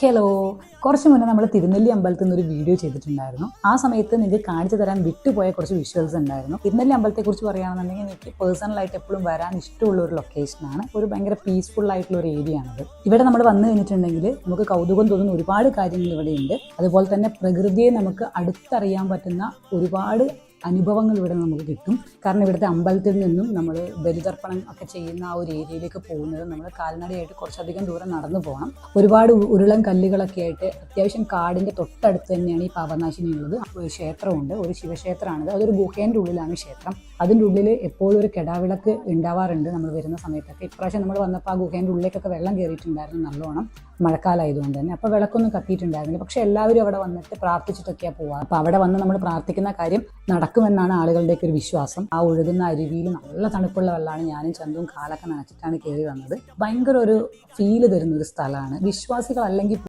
Hello. കുറച്ച് മുന്നേ നമ്മൾ തിരുനെല്ലി അമ്പലത്തിൽ നിന്ന് ഒരു വീഡിയോ ചെയ്തിട്ടുണ്ടായിരുന്നു. ആ സമയത്ത് നിങ്ങൾക്ക് കാണിച്ചു തരാൻ വിട്ടുപോയ കുറച്ച് വിഷ്വൽസ് ഉണ്ടായിരുന്നു. തിരുനെല്ലി അമ്പലത്തെ കുറിച്ച് പറയുകയാണെന്നുണ്ടെങ്കിൽ എനിക്ക് പേഴ്സണലായിട്ട് എപ്പോഴും വരാൻ ഇഷ്ടമുള്ള ഒരു ലൊക്കേഷനാണ് ഒരു ഭയങ്കര പീസ്ഫുൾ ആയിട്ടുള്ള ഒരു ഏരിയ ആണത്. ഇവിടെ നമ്മൾ വന്നു കഴിഞ്ഞിട്ടുണ്ടെങ്കിൽ നമുക്ക് കൗതുകം തോന്നുന്ന ഒരുപാട് കാര്യങ്ങൾ ഇവിടെയുണ്ട്. അതുപോലെ തന്നെ പ്രകൃതിയെ നമുക്ക് അടുത്തറിയാൻ പറ്റുന്ന ഒരുപാട് അനുഭവങ്ങൾ ഇവിടെ നമുക്ക് കിട്ടും. കാരണം ഇവിടുത്തെ അമ്പലത്തിൽ നിന്നും നമ്മൾ ബലിതർപ്പണം ഒക്കെ ചെയ്യുന്ന ആ ഒരു ഏരിയയിലേക്ക് പോകുന്നത് നമ്മൾ കാൽനടയായിട്ട് കുറച്ചധികം ദൂരം നടന്നു പോകണം. ഒരുപാട് ഉരുളം ഉരുളൻ കല്ലുകളൊക്കെ ആയിട്ട് അത്യാവശ്യം കാടിന്റെ തൊട്ടടുത്ത് തന്നെയാണ് ഈ പാപനാശിനി ഉള്ളത് ഒരു ക്ഷേത്രമുണ്ട് ഒരു ശിവക്ഷേത്രമാണിത്. അതൊരു ഗുഹേന്റെ ഉള്ളിലാണ് ക്ഷേത്രം. അതിന്റെ ഉള്ളിൽ എപ്പോഴും ഒരു കെടാവിളക്ക് ഉണ്ടാവാറുണ്ട് നമ്മൾ വരുന്ന സമയത്തൊക്കെ. ഇപ്രാവശ്യം നമ്മൾ വന്നപ്പോൾ ആ ഗുഹേന്റെ ഉള്ളിലേക്കൊക്കെ വെള്ളം കയറിയിട്ടുണ്ടായിരുന്നു നല്ലോണം. മഴക്കാലമായതുകൊണ്ട് തന്നെ അപ്പോൾ വിളക്കൊന്നും കത്തിയിട്ടുണ്ടായിരുന്നില്ല. പക്ഷേ എല്ലാവരും അവിടെ വന്നിട്ട് പ്രാർത്ഥിച്ചിട്ടൊക്കെയാണ് പോവുക അപ്പോൾ അവിടെ വന്ന് നമ്മൾ പ്രാർത്ഥിക്കുന്ന കാര്യം നടക്കുമെന്നാണ് ആളുകളുടെയൊക്കെ ഒരു വിശ്വാസം. ആ ഒഴുകുന്ന അരുവിയിൽ നല്ല തണുപ്പുള്ള വെള്ളമാണ് ഞാനും ചന്തും കാലൊക്കെ നനച്ചിട്ടാണ് കയറി വന്നത്. ഭയങ്കര ഒരു ഫീൽ തരുന്ന ഒരു സ്ഥലമാണ്. വിശ്വാസികൾ അല്ലെങ്കിൽ